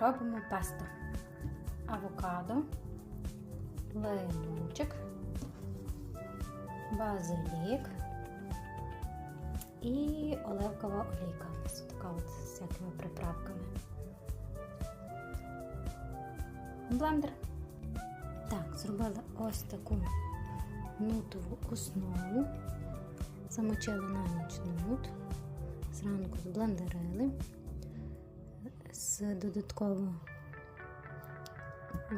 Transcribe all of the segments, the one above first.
робимо песто. Авокадо, лимончик, базилік і оливкова олійка. У така от з всякими приправками. Блендер. Так, зробили ось таку нутову основу. Замочили на ніч нут. Зранку зблендерили з додатковою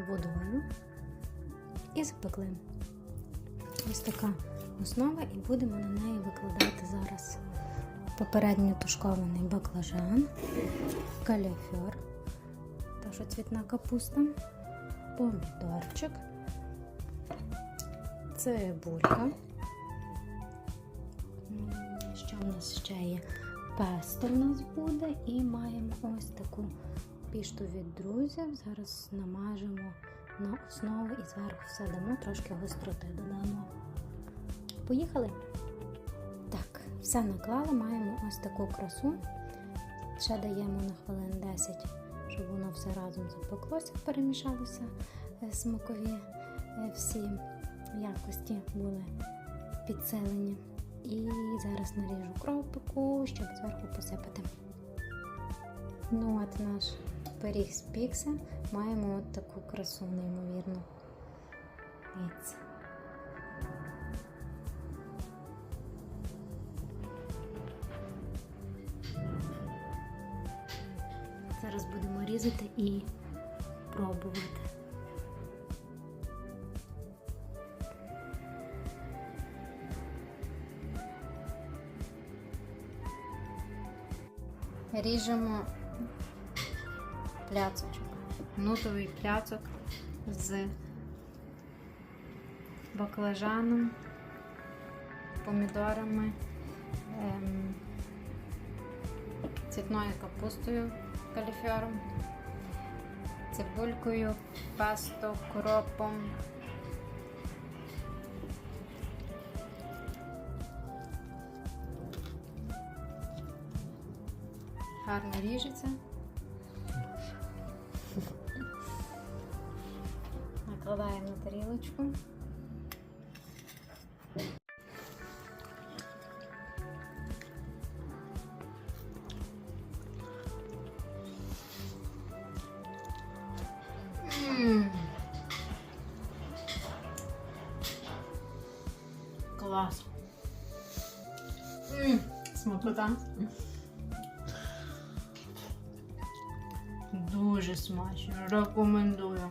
водою і запекли. Ось така основа, і будемо на неї викладати зараз попередньо тушкований баклажан, каліфьор, та що цвітна капуста, помідорчик, цибулька. Що в нас ще є? Песто в нас буде і таку пішту від друзів. Зараз намажемо на основу і зверху все дамо, трошки гостроти додамо. Поїхали? Так, все наклали, маємо ось таку красу. Ще даємо на хвилин 10, щоб воно все разом запеклося, перемішалося е, смакові е, всі якості були підсилені. І зараз наріжу кропику, щоб зверху посипати. Ну от наш пиріг спікся. Маємо от таку красу, неймовірну. Дивіться. Зараз будемо різати і пробувати. Ріжемо пляцочок, нутовий пляцок з баклажаном, помідорами, ем, цвітною капустою каліфьором, цибулькою, пасто, кропом. Гарно ріжеться. Накладаємо на тарілочку. Клас. Смакота. Дуже смачно. Рекомендую.